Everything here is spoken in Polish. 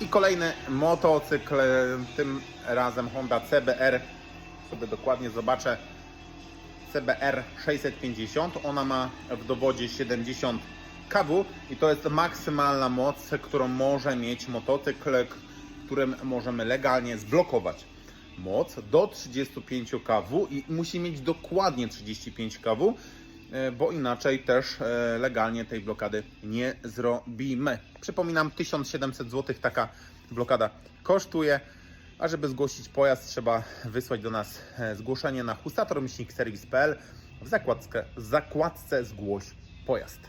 I kolejny motocykl, tym razem Honda CBR, sobie dokładnie zobaczę, CBR 650. Ona ma w dowodzie 70 kW i to jest maksymalna moc, którą może mieć motocykl, którym możemy legalnie zblokować. Moc do 35 kW i musi mieć dokładnie 35 kW, bo inaczej też e, legalnie tej blokady nie zrobimy. Przypominam, 1700 zł taka blokada kosztuje. A żeby zgłosić pojazd, trzeba wysłać do nas e, zgłoszenie na husator-serwis.pl w zakładce, zakładce zgłoś pojazd.